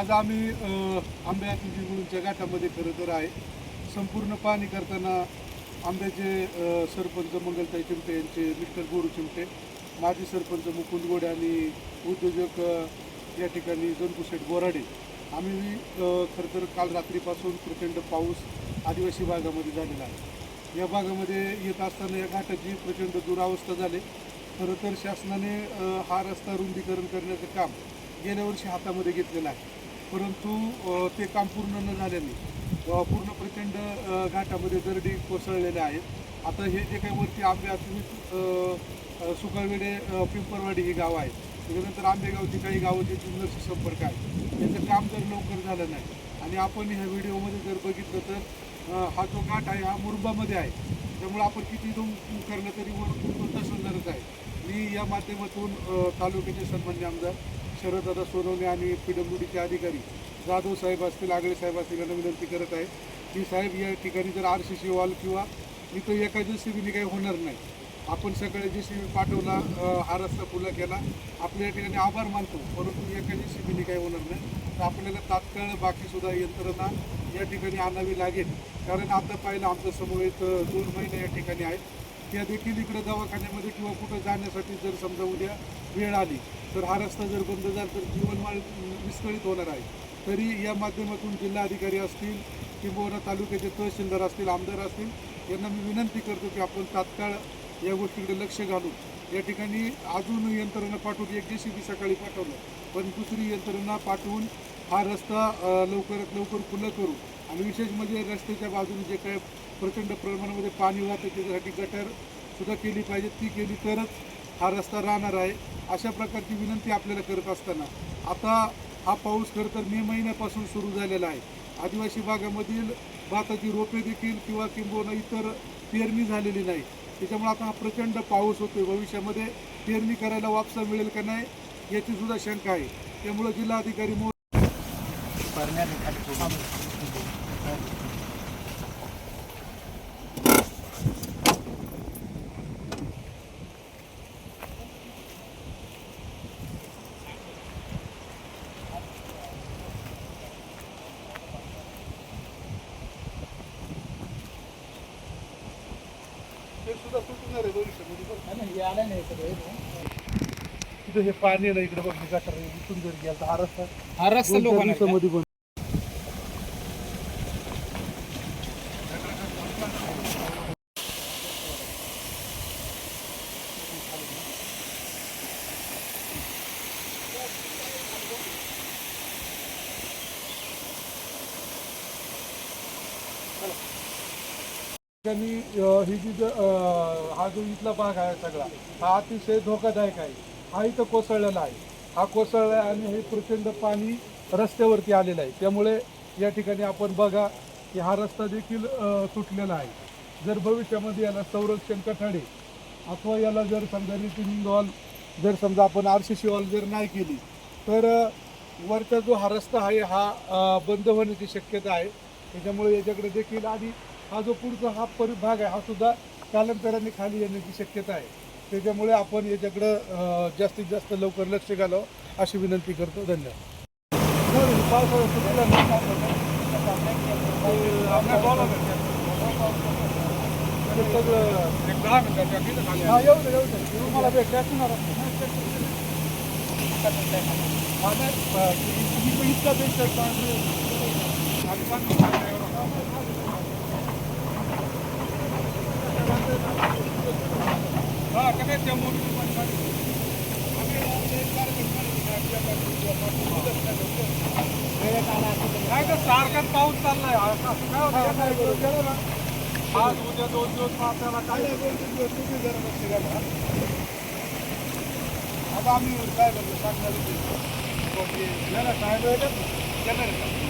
आज आम्ही आंब्या आंब्याच्या गाठामध्ये घाटामध्ये खरं तर आहे संपूर्ण पाहणी करताना आंब्याचे सरपंच मंगलताई चिमटे यांचे मिस्टर गोरू चिमटे माजी सरपंच मुकुंद गोडे आणि उद्योजक या ठिकाणी जंतुशेठ बोराडे आम्ही खरं तर काल रात्रीपासून प्रचंड पाऊस आदिवासी भागामध्ये झालेला आहे. या भागामध्ये येत असताना या घाटाची प्रचंड दुरावस्था झाली. खरं तर शासनाने हा रस्ता रुंदीकरण करण्याचं काम गेल्या वर्षी हातामध्ये घेतलेलं आहे. परंतु ते काम पूर्ण न झाल्याने पूर्ण प्रचंड घाटामध्ये दरडी कोसळलेल्या आहेत. आता हे जे काही वरती आंबे तुम्ही सुकळवेडे पिंपरवाडी ही गाव आहे त्याच्यानंतर आंबेगावची काही गावं जे जुन्नरशी संपर्क आहे त्याचं काम जर लवकर झालं नाही आणि आपण ह्या व्हिडिओमध्ये जर बघितलं तर हा जो घाट आहे हा मुरुंबामध्ये आहे. त्यामुळे आपण किती दोन करणं तरी वर तसंच आहे. मी या माध्यमातून तालुक्याचे सन्मान्य आमदार शरददादा सोनवणे आणि पी डब्ल्यू डीचे अधिकारी जाधव साहेब असतील आगळे साहेब असतील यांना विनंती करत आहे की साहेब या ठिकाणी जर आर सी सी वॉल किंवा इथं एका जे काही होणार नाही. आपण सकाळी जे सी बी पाठवला हा रस्ता खुला केला आपल्या या ठिकाणी आभार मानतो परंतु एका जे सी बीने काही होणार नाही. तर आपल्याला तात्काळ बाकीसुद्धा यंत्रणा या ठिकाणी आणावी लागेल. कारण आता पाहिलं आमच्या समवेत दोन महिने या ठिकाणी आहेत. त्या देखील इकडं दवाखान्यामध्ये किंवा कुठं जाण्यासाठी जर समजा उद्या वेळ आली तर हा रस्ता जर बंद झाला तर जीवनमाळ विस्कळीत होणार आहे. तरी या माध्यमातून जिल्हाधिकारी असतील किंवा तालुक्याचे तहसीलदार असतील आमदार असतील यांना मी विनंती करतो की आपण तात्काळ या गोष्टीकडे लक्ष घालून या ठिकाणी अजून यंत्रणा पाठवून एक जे बी सकाळी पाठवलं पण दुसरी यंत्रणा पाठवून हा रस्ता लवकरात लवकर खुलं करू. आणि विशेष म्हणजे रस्त्याच्या बाजूने जे काय प्रचंड प्रमाणामध्ये पाणी वाहतं त्याच्यासाठी गटर सुद्धा केली पाहिजे ती केली तरच हा रस्ता राहणार आहे. अशा प्रकारची विनंती आपल्याला करत असताना आता हा पाऊस खरं तर मे महिन्यापासून सुरू झालेला आहे. आदिवासी भागामधील भाताची रोपे देखील किंवा किंबहुना इतर पेरणी झालेली नाही. त्याच्यामुळे आता हा प्रचंड पाऊस होतोय. भविष्यामध्ये पेरणी करायला वापसा मिळेल का नाही याची सुद्धा शंका आहे. त्यामुळे जिल्हाधिकारी मो सुद्धा आहे. तिथं हे पाणी ना इकडे बघ गटार. इथून जर गेला हा रस्ता हा रस्ता लोकांना त्यांनी ही जी हा जो इथला भाग आहे सगळा हा अतिशय धोकादायक आहे. हा इथं कोसळलेला आहे. हा कोसळला आहे आणि हे प्रचंड पाणी रस्त्यावरती आलेलं आहे. त्यामुळे या ठिकाणी आपण बघा की हा रस्ता देखील तुटलेला आहे. जर भविष्यामध्ये याला संरक्षण कठाडे अथवा याला जर समजा रिटिनिंग वॉल जर समजा आपण आर सी सी वॉल जर नाही केली तर वरचा जो हा रस्ता आहे हा बंद होण्याची शक्यता आहे. त्याच्यामुळे याच्याकडे देखील आधी हा जो पुढचा हा परिभाग आहे हा सुद्धा कालांतराने खाली येण्याची शक्यता आहे. त्याच्यामुळे आपण याच्याकडं जास्तीत जास्त लवकर लक्ष घालावं अशी विनंती करतो. धन्यवाद. पावसाळा ना, एक दहा हा येऊ दे येऊ दे. मला भेट नाही इतका बेस्ट आहे. पाऊस चाललाय आज उद्या दोन दिवस आपल्याला काय दोन तीन दिवस तुम्ही जरा लक्ष आता आम्ही काय करतो सांगणार साहेब येतात